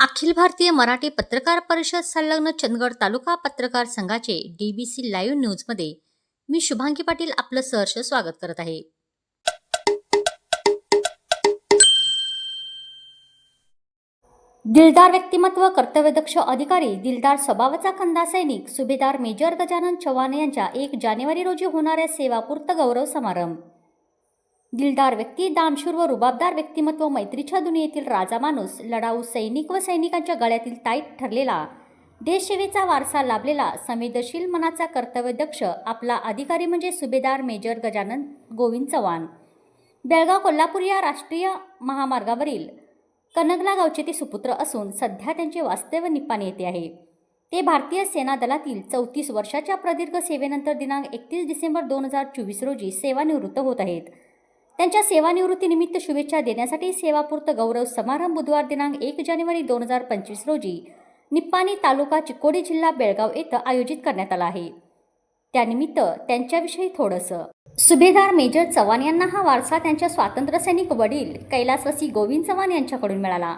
अखिल भारतीय मराठी पत्रकार परिषद संलग्न चंदगड तालुका पत्रकार संघाचे डीबीसी लाईव्ह न्यूजमध्ये मी शुभांगी पाटील आपलं सहर्ष स्वागत करत आहे. दिलदार व्यक्तिमत्व कर्तव्यदक्ष अधिकारी दिलदार स्वभावाचा खंदा सैनिक सुभेदार मेजर गजानन चव्हाण यांच्या एक जानेवारी रोजी होणाऱ्या सेवापूर्त गौरव समारंभ. दिलदार व्यक्ती दानशूर व रुबाबदार व्यक्तिमत्व मैत्रीच्या दुनियेतील राजा माणूस लढाऊ सैनिक व सैनिकांच्या गळ्यातील ताईत ठरलेला. देशसेवेचा वारसा लाभलेला संवेदनशील मनाचा कर्तव्यदक्ष आपला अधिकारी म्हणजे सुभेदार मेजर गजानन गोविंद चव्हाण. बेळगाव कोल्हापूर या राष्ट्रीय महामार्गावरील कनगला गावचे ते सुपुत्र असून सध्या त्यांचे वास्तव्य निप्पाणी येथे आहे. ते भारतीय सेना दलातील चौतीस वर्षाच्या प्रदीर्घ सेवेनंतर दिनांक एकतीस डिसेंबर दोन हजार चोवीस रोजी सेवानिवृत्त होत आहेत. त्यांच्या सेवानिवृत्तीनिमित्त शुभेच्छा देण्यासाठी सेवापूर्त गौरव समारंभ बुधवार दिनांक एक जानेवारी दोन हजार पंचवीस रोजी निप्पाणी तालुका चिकोडी जिल्हा बेळगाव येथे आयोजित करण्यात आला आहे. त्यानिमित्त त्यांच्याविषयी थोडंसं. सुभेदार मेजर चव्हाण यांना हा वारसा त्यांच्या स्वातंत्र्यसैनिक वडील कैलासवासी गोविंद चव्हाण यांच्याकडून मिळाला.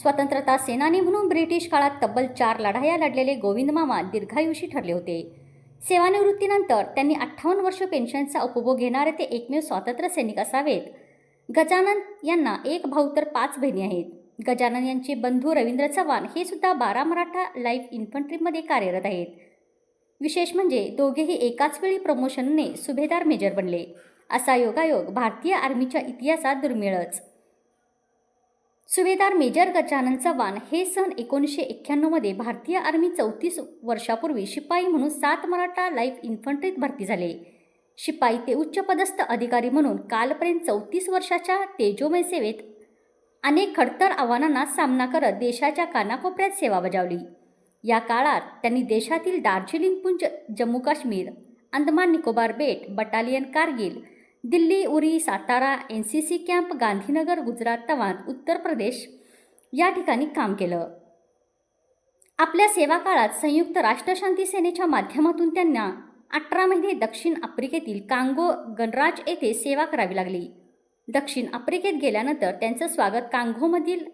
स्वतंत्रता सेनानी म्हणून ब्रिटिश काळात तब्बल चार लढाया लढलेले गोविंद मामा दीर्घायुषी ठरले होते. सेवानिवृत्तीनंतर त्यांनी अठ्ठावन्न वर्ष पेन्शनचा उपभोग घेणारे ते एकमेव स्वातंत्र्य सैनिक असावेत. गजानन यांना एक भाऊ तर पाच बहिणी आहेत. गजानन यांचे बंधू रवींद्र चव्हाण हे सुद्धा बारा मराठा लाईफ इन्फंट्रीमध्ये कार्यरत आहेत. विशेष म्हणजे दोघेही एकाच वेळी प्रमोशनने सुभेदार मेजर बनले. असा योगायोग भारतीय आर्मीच्या इतिहासात दुर्मिळच. सुभेदार मेजर गजानन चव्हाण हे सन एकोणीसशे एक्क्याण्णवमध्ये भारतीय आर्मी चौतीस वर्षापूर्वी शिपाई म्हणून सात मराठा लाईफ इन्फंट्रीत भरती झाले. शिपाई ते उच्चपदस्थ अधिकारी म्हणून कालपर्यंत चौतीस वर्षाच्या तेजोमय सेवेत अनेक खडतर आव्हानांना सामना करत देशाच्या कानाकोपऱ्यात सेवा बजावली. या काळात त्यांनी देशातील दार्जिलिंग पुंज जम्मू काश्मीर अंदमान निकोबार बेट battalion Kargil Delhi Uri Satara N C C camp Gandhinagar Gujarat Tawang Uttar Pradesh या ठिकाणी काम केलं. आपल्या सेवा काळात संयुक्त राष्ट्रशांती सेनेच्या माध्यमातून त्यांना अठरा महिने दक्षिण आफ्रिकेतील कांगो गणराज येथे सेवा करावी लागली. दक्षिण आफ्रिकेत गेल्यानंतर त्यांचं स्वागत कांगोमधील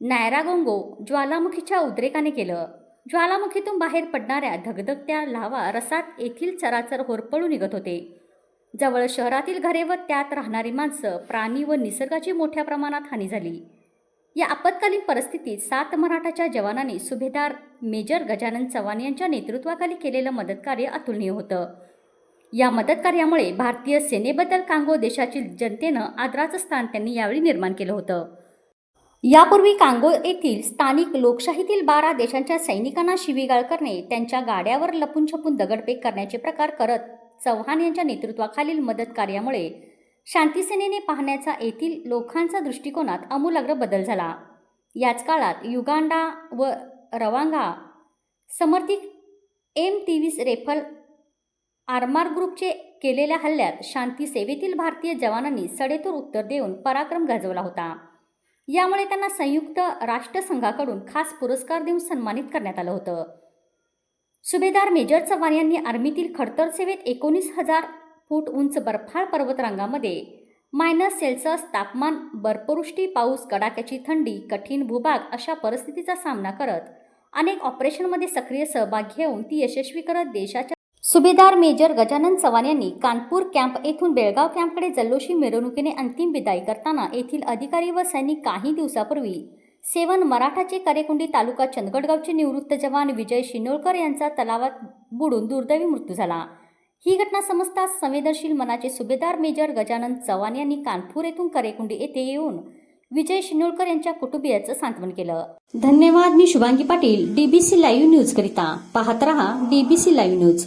नायरागोंगो ज्वालामुखीच्या उद्रेकाने केलं. ज्वालामुखीतून बाहेर पडणाऱ्या धगधगत्या लावा रसात येथील चराचर होरपळू निघत होते. जवळ शहरातील घरे व त्यात राहणारी माणसं प्राणी व निसर्गाची मोठ्या प्रमाणात हानी झाली. या आपत्कालीन परिस्थितीत सात मराठाच्या जवानांनी सुभेदार मेजर गजानन चव्हाण यांच्या नेतृत्वाखाली केलेलं मदतकार्य अतुलनीय होतं. या मदतकार्यामुळे भारतीय सेनेबद्दल कांगो देशातील जनतेनं आदराचं स्थान त्यांनी यावेळी निर्माण केलं होतं. यापूर्वी कांगो येथील स्थानिक लोकशाहीतील बारा देशांच्या सैनिकांना शिवीगाळ करणे त्यांच्या गाड्यावर लपून छपून दगडफेक करण्याचे प्रकार करत चव्हाण यांच्या नेतृत्वाखालील मदत कार्यामुळे शांतीसेनेने पाहण्याचा येथील लोकांचा दृष्टिकोनात आमूलाग्र बदल झाला. याच काळात युगांडा व रवांगा समर्थित एम तेवीस रेफल आरमार ग्रुपचे केलेल्या हल्ल्यात शांती सेवेतील भारतीय जवानांनी सडेतोड उत्तर देऊन पराक्रम गाजवला होता. यामुळे त्यांना संयुक्त राष्ट्रसंघाकडून खास पुरस्कार देऊन सन्मानित करण्यात आलं होतं. सुभेदार मेजर चव्हाण यांनी आर्मीतील खडतर सेवेत एकोणीस हजार फूट उंच बर्फाळ पर्वतरांगामध्ये मायनस सेल्सिअस तापमान बर्फवृष्टी पाऊस कडाक्याची थंडी कठीण भूभाग अशा परिस्थितीचा सामना करत अनेक ऑपरेशनमध्ये सक्रिय सहभाग घेऊन ती यशस्वी करत देशाच्या सुभेदार मेजर गजानन चव्हाण यांनी कानपूर कॅम्प येथून बेळगाव कॅम्पकडे जल्लोषी मिरवणुकीने अंतिम विदाई करताना येथील अधिकारी व सैनिक काही दिवसापूर्वी सेवन मराठाचे करेकुंडी तालुका चंदगडगावचे निवृत्त जवान विजय शिनोळकर यांचा तलावात बुडून दुर्दैवी मृत्यू झाला. ही घटना समजताच संवेदनशील मनाचे सुभेदार मेजर गजानन चव्हाण यांनी कानपूर येथून करेकुंडी येथे येऊन विजय शिनोळकर यांच्या कुटुंबियाचं सांत्वन केलं. धन्यवाद मी Shubhangi Patil DBC live news करिता पाहत रहा डीबीसी लाईव्ह न्यूज.